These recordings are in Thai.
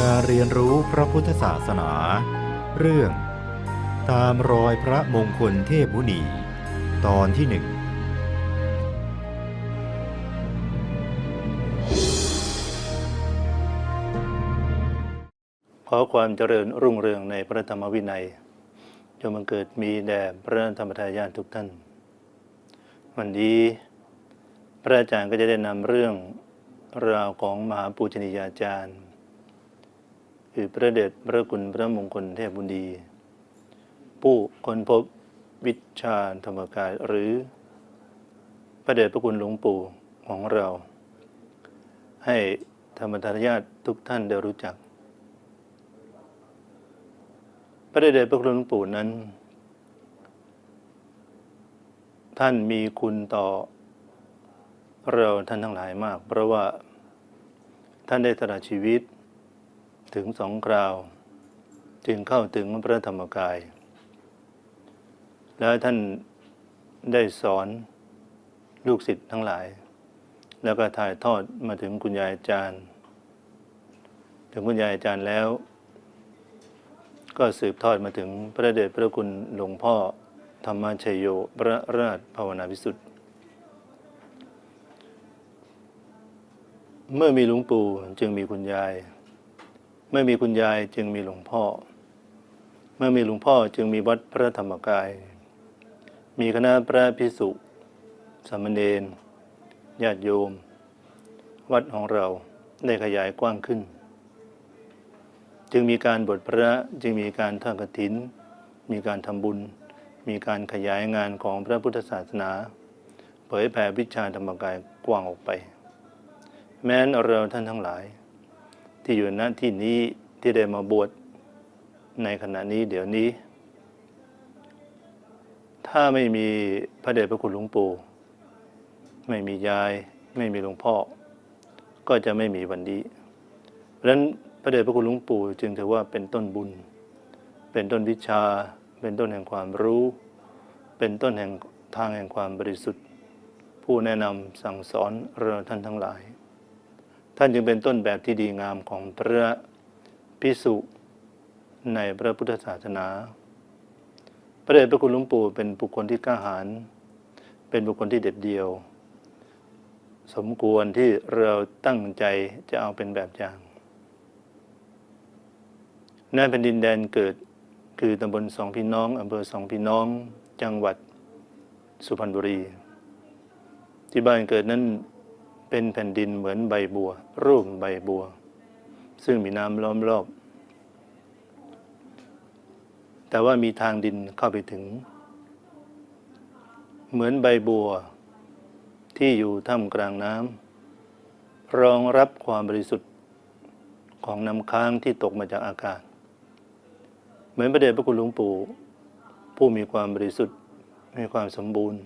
การเรียนรู้พระพุทธศาสนา เรื่อง ตามรอยพระมงคลเทพมุนี ตอนที่หนึ่งขอความเจริญรุ่งเรืองในพระธรรมวินัยจงบังเกิดมีแด่พระธรรมทายาททุกท่าน วันนี้พระอาจารย์ก็จะได้นำเรื่องราวของมหาปูชนียาจารย์ คือพระเดชพระคุณพระมงคลเทพบุญดี ผู้ค้นพบวิชาธรรมกายหรือ พระเดชพระคุณหลวงปู่ของเรา ให้ธรรมทายาททุกท่านได้รู้จัก พระเดชพระคุณหลวงปู่นั้น ท่านมีคุณต่อเราท่านทั้งหลายมาก เพราะว่าท่านได้สละชีวิต ถึงสองคราว จึงเข้าถึงพระธรรมกาย แล้วท่านได้สอนลูกศิษย์ทั้งหลาย แล้วก็ถ่ายทอดมาถึงคุณยายอาจารย์ ถึงคุณยายอาจารย์แล้ว ก็สืบทอดมาถึงพระเดชพระคุณหลวงพ่อธรรมชยโยพระราชภาวนาวิสุทธิ์ เมื่อมีหลวงปู่จึงมีคุณยาย เมื่อมีคุณยายจึงมีหลวงพ่อ เมื่อมีหลวงพ่อจึงมีวัดพระธรรมกาย มีคณะพระพิสุสามเณรญาติโยม วัดของเราได้ขยายกว้างขึ้น จึงมีการบวชพระจึงมีการทอดกฐิน มีการทำบุญ มีการขยายงานของพระพุทธศาสนา เผยแผ่วิชาธรรมกายกว้างออกไป แม้นเราท่านทั้งหลาย ที่อยู่ณที่นี้ที่ได้มาบวชในขณะนี้เดี๋ยวนี้ ถ้าไม่มีพระเดชพระคุณหลวงปู่ ไม่มียาย ไม่มีหลวงพ่อ ก็จะไม่มีวันนี้ เพราะฉะนั้นพระเดชพระคุณหลวงปู่จึงถือว่าเป็นต้นบุญ เป็นต้นวิชา เป็นต้นแห่งความรู้ เป็นต้นแห่งทางแห่งความบริสุทธิ์ ผู้แนะนำสั่งสอนเราท่านทั้งหลาย ท่านจึงเป็นต้นแบบที่ดีงามของพระพิสุในพระพุทธศาสนา พระเดชพระคุณหลวงปู่เป็นบุคคลที่กล้าหาญ เป็นบุคคลที่เด็ดเดี่ยว สมควรที่เราตั้งใจจะเอาเป็นแบบอย่างในแผ่นดินแดนเกิดคือตำบลสองพี่น้องอำเภอสองพี่น้อง จังหวัดสุพรรณบุรี ที่บ้านเกิดนั้น เป็นแผ่นดินเหมือนใบบัว รูปใบบัว ซึ่งมีน้ำล้อมรอบ แต่ว่ามีทางดินเข้าไปถึง เหมือนใบบัว ที่อยู่ท่ามกลางน้ำรองรับความบริสุทธิ์ของน้ำค้างที่ตกมาจากอากาศ เหมือนพระเดชพระคุณหลวงปู่ ผู้มีความบริสุทธิ์มีความสมบูรณ์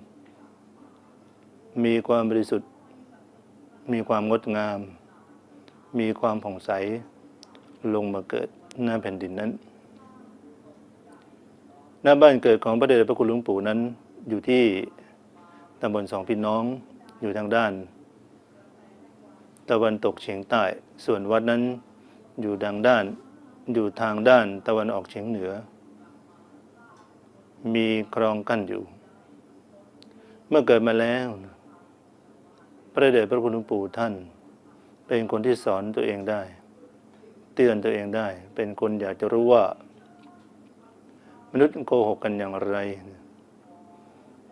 มีความบริสุทธิ์ มีความงดงาม มีความผ่องใส ลงมาเกิดหน้าแผ่นดินนั้น หน้าบ้านเกิดของพระเดชพระคุณหลวงปู่นั้น อยู่ที่ตำบลสองพี่น้องอยู่ทางด้าน ตะวันตกเฉียงใต้ ส่วนวัดนั้นอยู่ดังด้านอยู่ทางด้านตะวันออกเฉียงเหนือ มีคลองกั้นอยู่ เมื่อเกิดมาแล้ว พระเดชพระคุณหลวงปู่ท่าน เป็นคนที่สอนตัวเองได้ เตือนตัวเองได้ เป็นคนอยากจะรู้ว่า มนุษย์โกหกกันอย่างไร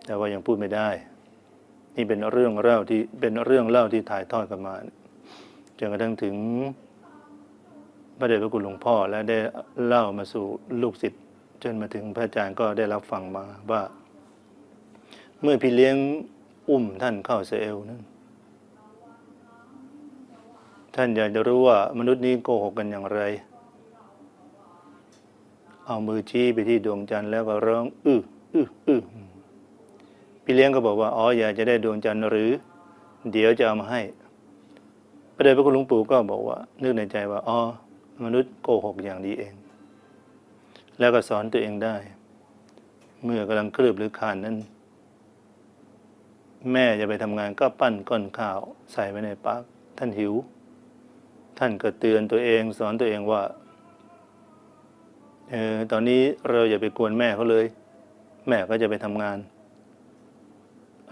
แต่ว่ายังพูดไม่ได้ นี่เป็นเรื่องเล่าที่เป็นเรื่องเล่าที่ถ่ายทอดกันมาจนกระทั่งถึงพระเดชพระคุณหลวงพ่อและได้เล่ามาสู่ลูกศิษย์จนมาถึงพระอาจารย์ก็ได้รับฟังมาว่า เมื่อพี่เลี้ยงอุ้มท่านเข้าเสเอลนั้น ท่านอยากจะรู้ว่ามนุษย์นี้โกหกกันอย่างไร เอามือชี้ไปที่ดวงจันทร์แล้วก็ร้องอื้ออื้ออื้อพี่เลี้ยงก็บอกว่าอ๋ออยากจะได้ดวงจันทร์หรือ เดี๋ยวจะเอามาให้พระเดชพระคุณหลวงปู่ก็บอกว่า นึกในใจว่าอ๋อมนุษย์โกหกอย่างนี้เอง แล้วก็สอนตัวเองได้ เมื่อกำลังเคลือบหรือคานนั้นแม่จะไปทำงานก็ปั้นก้อนข้าวใส่ไว้ในปากท่านหิว ท่านก็เตือนตัวเองสอนตัวเองว่าเออตอนนี้เราอย่าไปกวนแม่เขาเลย แม่ก็จะไปทำงาน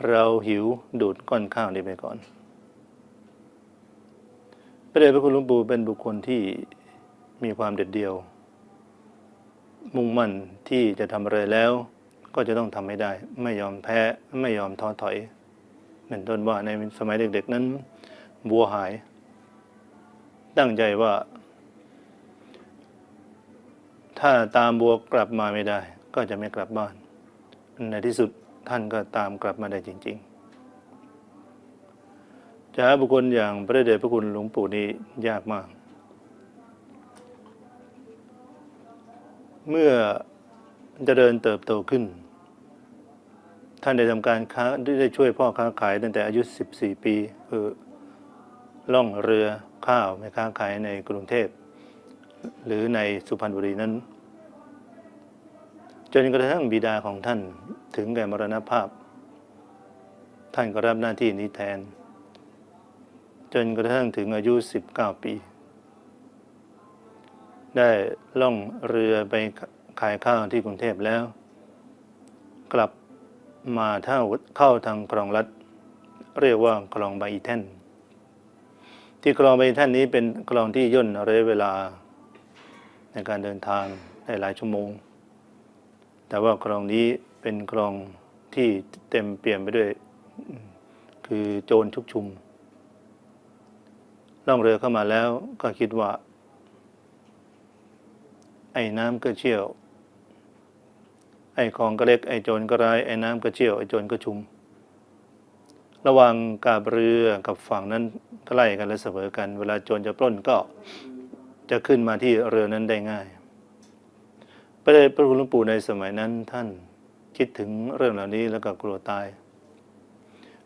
เราหิวดูดก้อนข้าวนี้ไปก่อนพระเดชพระคุณหลวงปู่เป็นบุคคลที่มีความเด็ดเดี่ยว มุ่งมั่นที่จะทำอะไรแล้ว ก็จะต้องทำให้ได้ ไม่ยอมแพ้ไม่ยอมท้อถอยเป็นต้นว่าในสมัยเด็กๆนั้นบัวหาย ตั้งใจว่า ถ้าตามบัวกลับมาไม่ได้ ก็จะไม่กลับบ้าน ในที่สุดท่านก็ตามกลับมาได้จริง ๆ จะหาบุคคลอย่างพระเดชพระคุณหลวงปู่นี้ยากมาก เมื่อเจริญเติบโตขึ้น ท่านได้ทำการค้าได้ช่วยพ่อค้าขายตั้งแต่อายุ 14 ปี คือ ล่องเรือข้าวไม่ค้าขายในกรุงเทพ หรือในสุพรรณบุรีนั้น จนกระทั่งบิดาของท่านถึงแก่มรณภาพ ท่านก็รับหน้าที่นี้แทน จนกระทั่งถึงอายุ 19 ปี ได้ล่องเรือไปขายข้าวที่กรุงเทพแล้ว กลับมาเท่าเข้าทางคลองลัด เรียกว่าคลองใบอีแท่น ที่คลองใบอีแท่นนี้เป็นคลองที่ย่นระยะเวลาในการเดินทางได้หลายชั่วโมง แต่ว่าคลองนี้เป็นคลองที่เต็มเปี่ยมไปด้วย คือโจรชุกชุม ล่องเรือเข้ามาแล้วก็คิดว่า ไอ้น้ำก็เชี่ยว ไอ้ของก็เล็ก ไอ้โจรก็ร้าย ไอ้น้ำก็เชี่ยว ไอ้โจรก็ชุม ระหว่างกาบเรือกับฝั่งนั้นใกล้กันและเสมอกัน เวลาโจรจะปล้นก็จะขึ้นมาที่เรือนั้นได้ง่ายพระเดชพระคุณหลวงปู่ในสมัยนั้นท่านคิดถึงเรื่องเหล่านี้แล้วก็กลัวตาย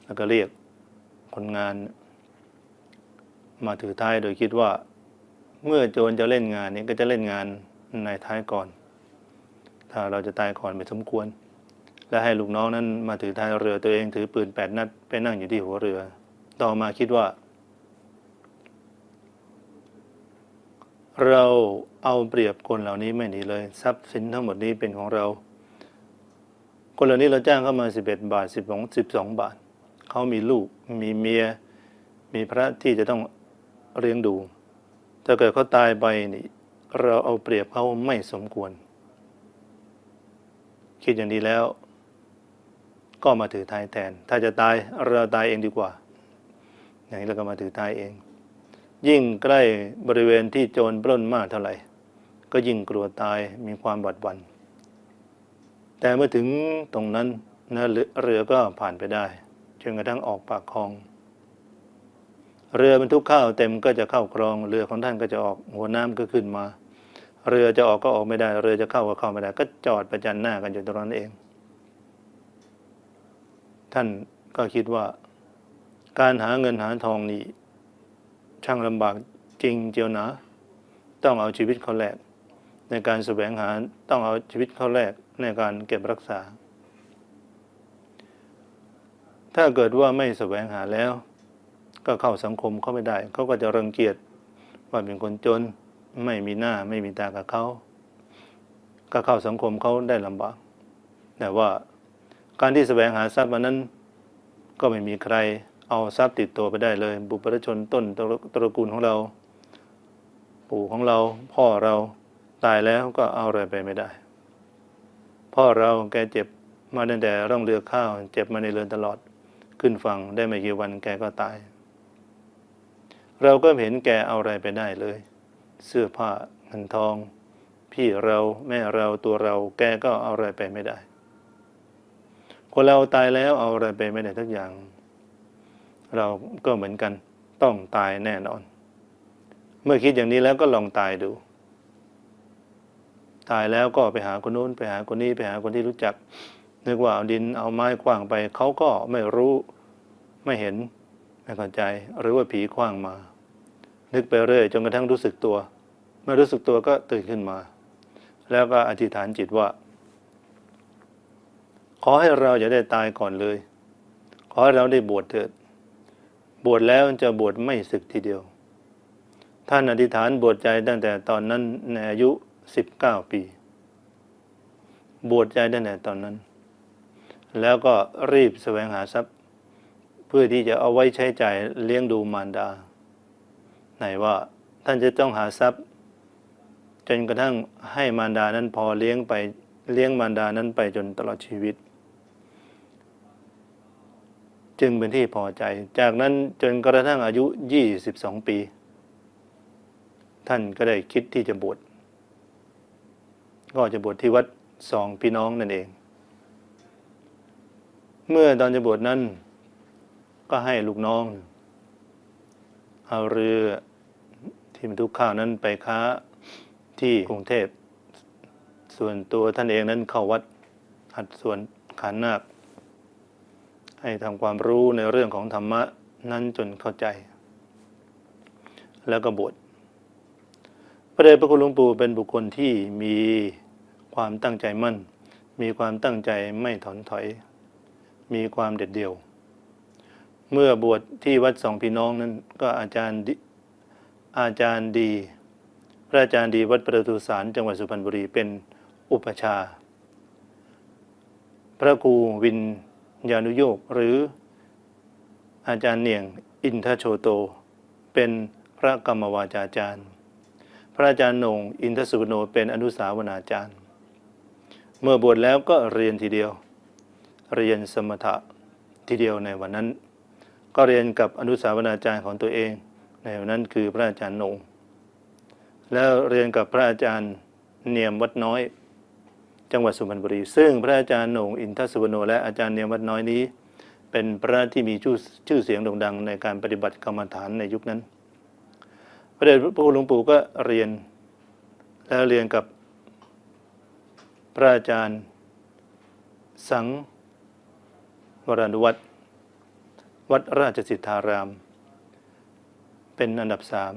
แล้วก็เรียกคนงาน มาถือท้ายโดยคิดว่า เมื่อโจรจะเล่นงานนี้ก็จะเล่นงานในท้ายก่อน ถ้าเราจะตายก่อนไม่สมควร และให้ลูกน้องนั้นมาถือท้ายเรือตัวเองถือปืนแปดนัดไปนั่งอยู่ที่หัวเรือ ต่อมาคิดว่า เราเอาเปรียบคนเหล่านี้ไม่ดีเลย ทรัพย์สินทั้งหมดนี้เป็นของเรา คนเหล่านี้เราจ้างเข้ามา 11 บาท 12 12 บาท เขามีลูกมีเมีย มีพระที่จะต้องเลี้ยงดู ถ้าเกิดเขาตายไปนี่เราเอาเปรียบเขาไม่สมควร คิดอย่างนี้แล้ว ก็มาถือท้ายแทน ถ้าจะตายเราตายเองดีกว่า อย่างนี้เราก็มาถือท้ายเอง ยิ่งใกล้บริเวณที่โจรปล้นมากเท่าไหร่ ก็ยิ่งกลัวตายมีความบัดวัน แต่เมื่อถึงตรงนั้นนะเรือเรือก็ผ่านไปได้จนกระทั่งออกปากคลอง เรือบรรทุกข้าวเต็มก็จะเข้าคลอง เรือของท่านก็จะออกหัวน้ำก็ขึ้นมา เรือจะออกก็ออกไม่ได้ เรือจะเข้าก็เข้าไม่ได้ ก็จอดประจันหน้ากันอยู่ตรงนั้นเอง ท่านก็คิดว่า การหาเงินหาทองนี่ช่างลำบากจริงเจียวหนะ ต้องเอาชีวิตเขาแลกในการแสวงหาต้องเอาชีวิตเขาแลกในการเก็บรักษา ถ้าเกิดว่าไม่แสวงหาแล้ว ก็เข้าสังคมเขาไม่ได้ เขาก็จะรังเกียจว่าเป็นคนจนไม่มีหน้าไม่มีตากับเขาก็เข้าสังคมเขาได้ลำบาก แต่ว่า การที่แสวงหาทรัพย์มันนั้นก็ไม่มีใครเอาทรัพย์ติดตัวไปได้เลย บุพชนต้นตระตระกูลของเรา ปู่ของเราพ่อเราตายแล้วก็เอาอะไรไปไม่ได้ พ่อเราแกเจ็บมาตั้งแต่ร่องเรือข้าว เจ็บมาในเรือนตลอดขึ้นฝั่งได้ไม่กี่วันแกก็ตาย เราก็เห็นแกเอาอะไรไปได้เลย เสื้อผ้าเงินทอง พี่เราแม่เราตัวเราแกก็เอาอะไรไปไม่ได้ คนเราตายแล้วเอาอะไรไปไม่ได้ทุกอย่าง เราก็เหมือนกันต้องตายแน่นอน เมื่อคิดอย่างนี้แล้วก็ลองตายดู ตายแล้วก็ไปหาคนนู้น ไปหาคนนี้ไปหาคนที่รู้จัก นึกว่าเอาดินเอาไม้ขว้างไปเขาก็ไม่รู้ไม่เห็นไม่เข้าใจ หรือว่าผีขว้างมา นึกไปเรื่อยจนกระทั่งรู้สึกตัว เมื่อรู้สึกตัวก็ตื่นขึ้นมา แล้วก็อธิษฐานจิตว่า อให้เราอย่าได้ตายก่อนเลย ขอให้เราได้บวชเถิด บวชแล้วจะบวชไม่ศึกทีเดียว ท่านอธิษฐานบวชใจตั้งแต่ตอนนั้นในอายุสิบเก้าปี บวชใจตั้งแต่ตอนนั้น แล้วก็รีบแสวงหาทรัพย์ เพื่อที่จะเอาไว้ใช้จ่ายเลี้ยงดูมารดา ไหนว่าท่านจะต้องหาทรัพย์ จนกระทั่งให้มารดานั้นพอเลี้ยงไปเลี้ยงมารดานั้นไปจนตลอดชีวิต จึงเป็นที่พอใจ จากนั้นจนกระทั่งอายุ 22 ปี ท่านก็ได้คิดที่จะบวชก็จะบวชที่วัดสองพี่น้องนั่นเอง เมื่อตอนจะบวชนั้น ก็ให้ลูกน้อง เอาเรือที่บรรทุกข้าวนั้นไปค้าที่กรุงเทพ ส่วนตัวท่านเองนั้นเข้าวัดหัดส่วนขานนาค ให้ทำความรู้ในเรื่องของธรรมะนั้นจนเข้าใจ แล้วก็บวชพระเดชพระคุณหลวงปู่เป็นบุคคลที่มีความตั้งใจมั่น มีความตั้งใจไม่ถอนถอย มีความเด็ดเดี่ยว เมื่อบวชที่วัดสองพี่น้องนั้นก็อาจารย์อาจารย์ดี พระอาจารย์ดีวัดประตูสารจังหวัดสุพรรณบุรีเป็นอุปชา พระครูวิน ยานุโยกหรืออาจารย์เนียงอินทโชโต เป็นพระกรรมวาจาจารย์ พระอาจารย์นงอินทสุวรรณโนเป็นอนุสาวนาจารย์ เมื่อบวชแล้วก็เรียนทีเดียว เรียนสมถะทีเดียวในวันนั้น ก็เรียนกับอนุสาวนาจารย์ของตัวเอง ในวันนั้นคือพระอาจารย์นงแล้วเรียนกับพระอาจารย์เนียมวัดน้อย จังหวัดสุพรรณบุรี ซึ่งพระอาจารย์หนงอินทสุวรรณโนและอาจารย์เนียมวัดน้อยนี้ เป็นพระที่มีชื่อเสียงโด่งดังในการปฏิบัติกรรมฐานในยุคนั้น พระเดชพระคุณหลวงปู่ก็เรียนแล้วเรียนกับพระอาจารย์ สังวรานุวัตรวัดราชสิทธาราม เป็นอันดับสาม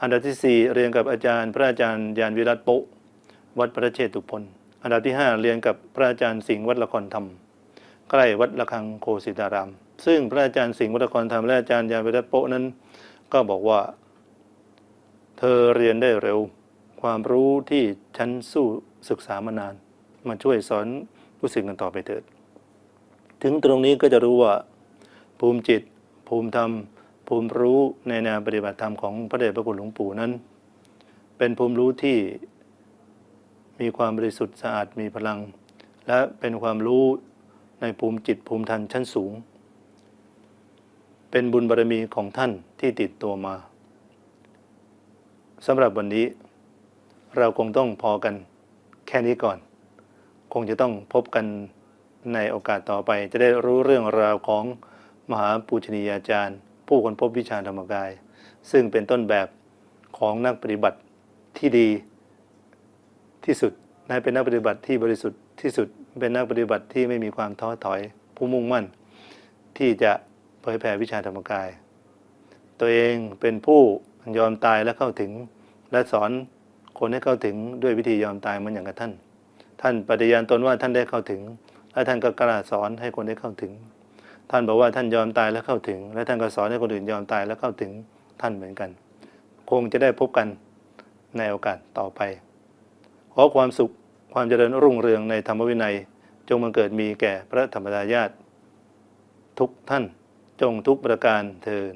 อันดับที่สี่เรียนกับอาจารย์ พระอาจารย์ยานวิรัตโปวัดพระเชตุพน อันดับที่ห้าเรียนกับพระอาจารย์สิงห์วัดละครธรรม ใกล้วัดระฆังโคสิตาราม ซึ่งพระอาจารย์สิงห์วัดละครธรรมและอาจารย์ยานวิรัตโปะนั้น ก็บอกว่า เธอเรียนได้เร็ว ความรู้ที่ฉันสู้ศึกษามานาน มาช่วยสอนผู้สิ่งกันต่อไปเถิด ถึงตรงนี้ก็จะรู้ว่า ภูมิจิต ภูมิธรรม ภูมิรู้ในแนวปฏิบัติธรรมของพระเดชพระคุณหลวงปู่นั้น เป็นภูมิรู้ที่ มีความบริสุทธิ์สะอาดมีพลัง และเป็นความรู้ในภูมิจิตภูมิธรรมชั้นสูง เป็นบุญบารมีของท่านที่ติดตัวมาสำหรับวันนี้ เราคงต้องพอกันแค่นี้ก่อน คงจะต้องพบกันในโอกาสต่อไปจะได้รู้เรื่องราวของมหาปูชนียาจารย์ ผู้คนพบวิชาธรรมกาย ซึ่งเป็นต้นแบบของนักปฏิบัติที่ดี ที่สุดนะเป็นนักปฏิบัติที่บริสุทธิ์ที่สุด เป็นนักปฏิบัติที่ไม่มีความท้อถอย ผู้มุ่งมั่น ที่จะเผยแผ่วิชาธรรมกาย ตัวเองเป็นผู้ยอมตายและเข้าถึง และสอนคนให้เข้าถึงด้วยวิธียอมตายเหมือนอย่างกับท่าน ท่านปฏิญาณตนว่าท่านได้เข้าถึง และท่านก็กล้าสอนให้คนได้เข้าถึง ท่านบอกว่าท่านยอมตายและเข้าถึง และท่านก็สอนให้คนอื่นยอมตายและเข้าถึงท่านเหมือนกัน คงจะได้พบกันในโอกาสต่อไป ขอความสุขความเจริญรุ่งเรืองในธรรมวินัย จงบังเกิดมีแก่พระธรรมดายาตทุกท่านจงทุกประการเทิน